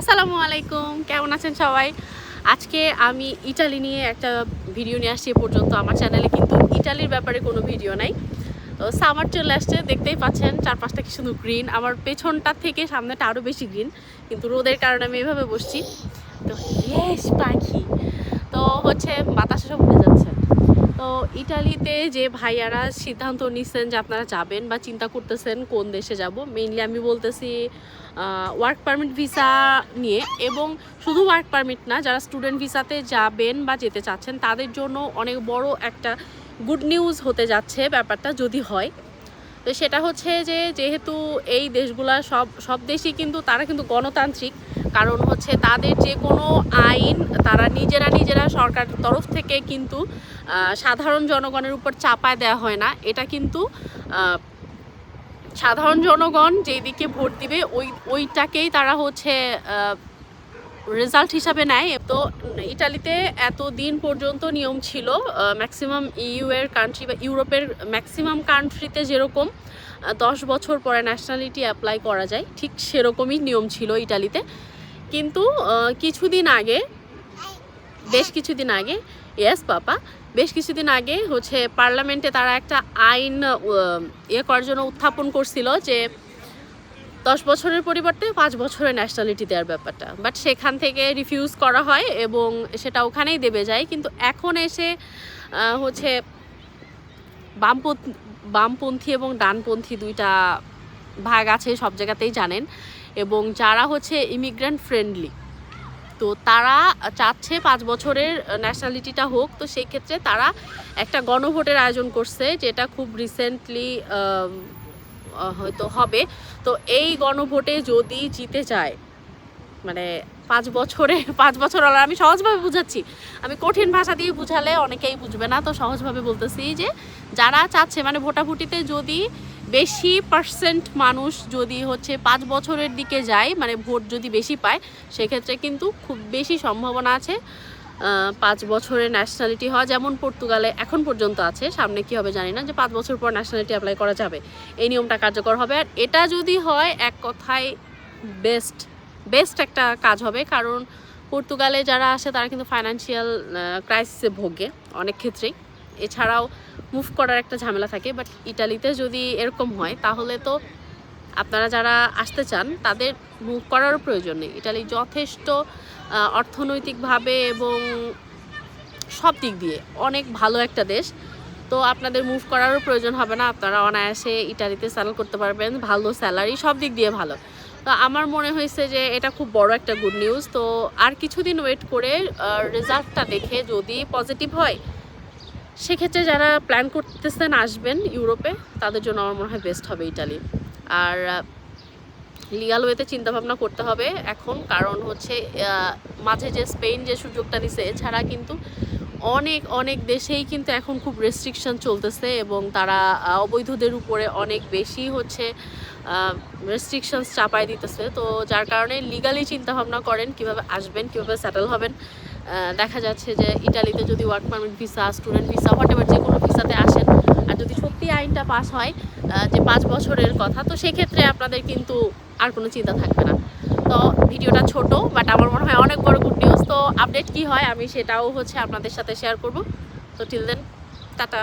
আসসালামু আলাইকুম, কেমন আছেন সবাই? আজকে আমি ইটালি নিয়ে একটা ভিডিও নিয়ে আসছি এ পর্যন্ত। আমার চ্যানেলে কিন্তু ইটালির ব্যাপারে কোনো ভিডিও নাই। তো সামার চলে আসছে, দেখতেই পাচ্ছেন চারপাশটা কি সুন্দর গ্রিন আমার পেছনটা থেকে সামনেটা আরও বেশি গ্রিন কিন্তু রোদের কারণে আমি এভাবে বসছি। তো হেস পাখি। তো হচ্ছে বাতাসে সব উঠে যাচ্ছে। তো ইটালিতে যে ভাইয়ারা সিদ্ধান্ত নিচ্ছেন যে আপনারা যাবেন বা চিন্তা করতেছেন কোন দেশে যাব মেইনলি আমি বলতেছি ওয়ার্ক পারমিট ভিসা নিয়ে এবং শুধু ওয়ার্ক পারমিট না, যারা স্টুডেন্ট ভিসাতে যাবেন বা যেতে চাচ্ছেন, তাদের জন্য অনেক বড় একটা গুড নিউজ হতে যাচ্ছে ব্যাপারটা যদি হয়। তো সেটা হচ্ছে যে, যেহেতু এই দেশগুলা সব সব দেশই কিন্তু তারা কিন্তু গণতান্ত্রিক কারণ হচ্ছে তাদের যে কোনো আইন, তারা নিজেরা নিজেরা সরকার তরফ থেকে কিন্তু সাধারণ জনগণের উপর চাপায় দেওয়া হয় না। এটা কিন্তু সাধারণ জনগণ যেদিকে ভোট দিবে, ওই, ওইটাকেই তারা হচ্ছে রেজাল্ট হিসাবে নেয়। তো ইটালিতে এত দিন পর্যন্ত নিয়ম ছিল ম্যাক্সিমাম ইউ এর কান্ট্রি বা ইউরোপের ম্যাক্সিমাম কান্ট্রিতে যেরকম দশ বছর পরে ন্যাশনালিটি অ্যাপ্লাই করা যায়, ঠিক সেরকমই নিয়ম ছিল ইটালিতে। কিন্তু কিছুদিন আগে, বেশ কিছুদিন আগে ইয়েস পাপা, বেশ কিছুদিন আগে হচ্ছে পার্লামেন্টে তারা একটা আইন ইয়ে করার জন্য উত্থাপন করছিল যে দশ বছরের পরিবর্তে পাঁচ বছরের ন্যাশনালিটি দেওয়ার ব্যাপারটা। বাট সেখান থেকে রিফিউজ করা হয় এবং সেটা ওখানেই দেবে যায়। কিন্তু এখন এসে হচ্ছে বামপন্থী বামপন্থী এবং ডানপন্থী দুইটা ভাগ আছে সব জায়গাতেই জানেন। এবং যারা হচ্ছে ইমিগ্রেন্ট ফ্রেন্ডলি তো তারা চাচ্ছে পাঁচ বছরের ন্যাশনালিটিটা হোক, তো সেই ক্ষেত্রে তারা একটা গণভোটের আয়োজন করছে, যেটা খুব রিসেন্টলি হয়তো হবে। তো এই গণভোটে যদি জিতে যায় মানে পাঁচ বছরে, পাঁচ বছর হলো, আমি সহজভাবে বুঝাচ্ছি। আমি কঠিন ভাষা দিয়ে বুঝালে অনেকেই বুঝবে না, তো সহজভাবে বলতেছি যে যারা চাচ্ছে মানে ভোটাভুটিতে যদি বেশি পার্সেন্ট মানুষ যদি হচ্ছে পাঁচ বছরের দিকে যায় মানে ভোট যদি বেশি পায়, সেক্ষেত্রে কিন্তু খুব বেশি সম্ভাবনা আছে পাঁচ বছরের ন্যাশনালিটি হওয়া, যেমন পর্তুগালে এখন পর্যন্ত আছে, সামনে কি হবে জানি না, যে পাঁচ বছর পর ন্যাশনালিটি অ্যাপ্লাই করা যাবে। এই নিয়মটা কার্যকর হবে। আর এটা যদি হয়, এক কথায় বেস্ট বেস্ট একটা কাজ হবে, কারণ পর্তুগালে যারা আসে তারা কিন্তু ফাইন্যান্সিয়াল ক্রাইসিসে ভোগে অনেক ক্ষেত্রেই। এছাড়াও মুভ করার একটা ঝামেলা থাকে বাট ইটালিতে যদি এরকম হয়, তাহলে তো আপনারা যারা আসতে চান, তাদের মুভ করারও প্রয়োজন নেই। ইটালি যথেষ্ট অর্থনৈতিকভাবে এবং সব দিক দিয়ে অনেক ভালো একটা দেশ। তো আপনাদের মুভ করারও প্রয়োজন হবে না, আপনারা অনায়াসে ইটালিতে স্যালাল করতে পারবেন, ভালো স্যালারি সব দিক দিয়ে ভালো। তো আমার মনে হয়েছে যে এটা খুব বড় একটা গুড নিউজ তো আর কিছুদিন ওয়েট করে রেজাল্টটা দেখে যদি পজিটিভ হয় সেক্ষেত্রে যারা প্ল্যান করতেছেন আসবেন ইউরোপে, তাদের জন্য আমার মনে হয় বেস্ট হবে ইটালি। আর লিগাল ওয়েতে চিন্তাভাবনা করতে হবে এখন, কারণ হচ্ছে মাঝে যে স্পেন যে সুযোগটা দিছে, এছাড়া কিন্তু অনেক অনেক দেশেই কিন্তু এখন খুব রেস্ট্রিকশন চলতেছে এবং তারা অবৈধদের উপরে অনেক বেশি হচ্ছে রেস্ট্রিকশনস চাপায় দিতেছে। তো যার কারণে লিগালি চিন্তাভাবনা করেন কীভাবে আসবেন, কীভাবে সেটেল হবেন। দেখা যাচ্ছে যে ইটালিতে যদি work permit visa student visa whatever যে কোনো ভিসাতে আসেন, আর যদি সত্যি আইনটা পাস হয় যে পাঁচ বছরের কথা, তো সেক্ষেত্রে আপনাদের কিন্তু আর কোনো চিন্তা থাকবে না। তো ভিডিওটা ছোট বাট আমার মনে হয় অনেক বড় গুড নিউজ তো আপডেট কি হয়, আমি সেটাও হচ্ছে আপনাদের সাথে শেয়ার করব। তো টিল দেন টাটা।